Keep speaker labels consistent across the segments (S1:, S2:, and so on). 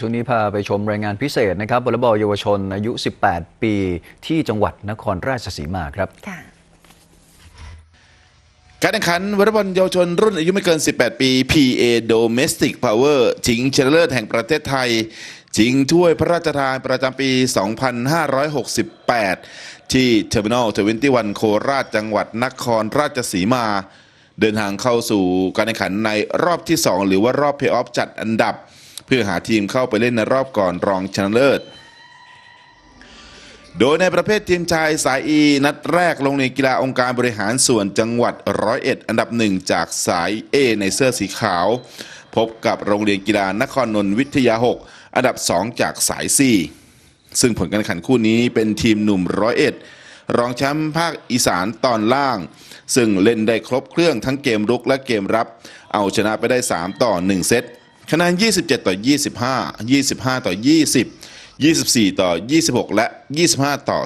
S1: ช่วงนี้พาไปชมรายงานพิเศษนะครับวอลเลย์บอลเยาวชนอายุ 18 ปีที่จังหวัดนครราชสีมาครับ
S2: ค่ะ
S3: การแข่งขันวอลเลย์บอลเยาวชนรุ่นอายุไม่เกิน 18 ปี PA Domestic Power ชิงชนะเลิศแห่งประเทศไทยชิงถ้วยพระราชทานประจำปี 2568 ที่ Terminal 21 โคราชจังหวัดนครราชสีมา เดินทางเข้าสู่การแข่งขันในรอบที่ 2 หรือว่ารอบเพย์ออฟจัดอันดับ เพื่อหาทีมเข้าไปเล่นในรอบก่อนรองชนะเลิศ โดยในประเภททีมชายสายอีนัดแรกลงในกีฬาองค์การบริหารส่วนจังหวัดร้อยเอ็ดอันดับหนึ่งจากสาย A ในเสื้อสีขาว พบกับโรงเรียนกีฬานครนนท์วิทยา 6 อันดับ 2 จากสาย C ซึ่งผลการแข่งขันคู่นี้เป็นทีมหนุ่มร้อยเอ็ดรองแชมป์ภาคอีสานตอนล่าง ซึ่งเล่นได้ครบเครื่องทั้งเกมรุกและเกมรับ เอาชนะไปได้ 3 ต่อ 1 เซต คะแนน 27 ต่อ 25 25 ต่อ 20 24 ต่อ 26 และ 25 ต่อ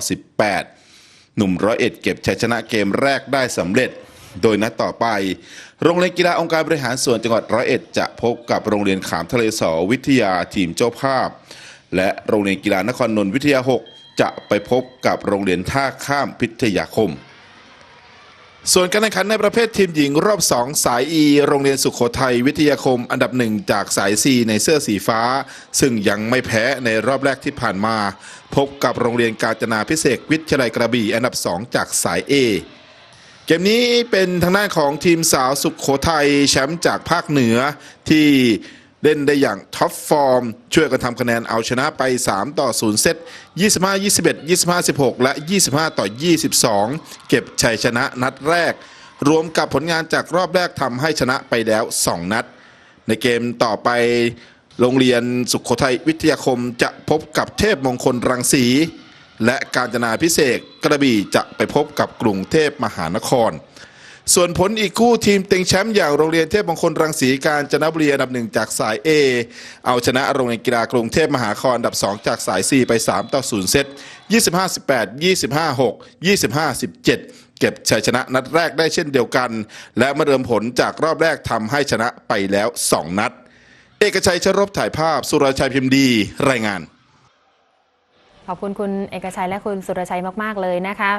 S3: 18 หนุ่มร้อยเอ็ดเก็บชัยชนะเกมแรกได้สำเร็จ โดยนัดต่อไป โรงเรียนกีฬาองค์การบริหารส่วนจังหวัดร้อยเอ็ดจะพบกับโรงเรียนขามทะเลสอวิทยาทีมเจ้าภาพ และโรงเรียนกีฬานครนนท์วิทยา 6 จะไปพบกับโรงเรียนท่าข้ามพิทยาคม ส่วนการแข่งขันในประเภททีมหญิงรอบ 2 สาย E โรงเรียนสุขโขทัยวิทยาคมอันดับหนึ่งจากสาย C ในเสื้อสีฟ้า ซึ่งยังไม่แพ้ในรอบแรกที่ผ่านมา พบกับโรงเรียนกาญจนาพิเศษวิทยาลัยกระบี่อันดับ 2 จากสาย A เกมนี้เป็นทางด้านของทีมสาวสุขโขทัยแชมป์จากภาคเหนือที่ เล่นได้อย่างท็อปฟอร์ม ช่วยกันทำคะแนนเอาชนะไป 3 ต่อ 0 เซต 25 21 25 16 และ 25 ต่อ 22 เก็บชัยชนะนัดแรก รวมกับผลงานจากรอบแรกทำให้ชนะไปแล้ว 2 นัด ในเกมต่อไปโรงเรียนสุขโขทัยวิทยาคมจะพบกับเทพมงคลรังสี และการจนาพิเศษกระบี่จะไปพบกับกรุงเทพมหานคร ส่วนผลอีกคู่ทีมเต็งแชมป์อย่างโรงเรียนเทพมงคลรังสีการจนบุรีอันดับหนึ่งจากสาย A เอาชนะโรงเรียนกีฬากรุงเทพมหานครอันดับ 2 จากสาย C ไป 3 ต่อ 0 เซต 25 18 25 6 25 17เก็บชัยชนะนัดแรกได้เช่นเดียวกัน และมาเริ่มผลจากรอบแรกทำให้ชนะไปแล้ว 2 นัด เอกชัยชรบถ่ายภาพ สุรชัยพิมพ์ดี รายงาน
S2: ขอบคุณคุณเอกชัยและคุณสุรชัยมาก ๆ เลยนะคะ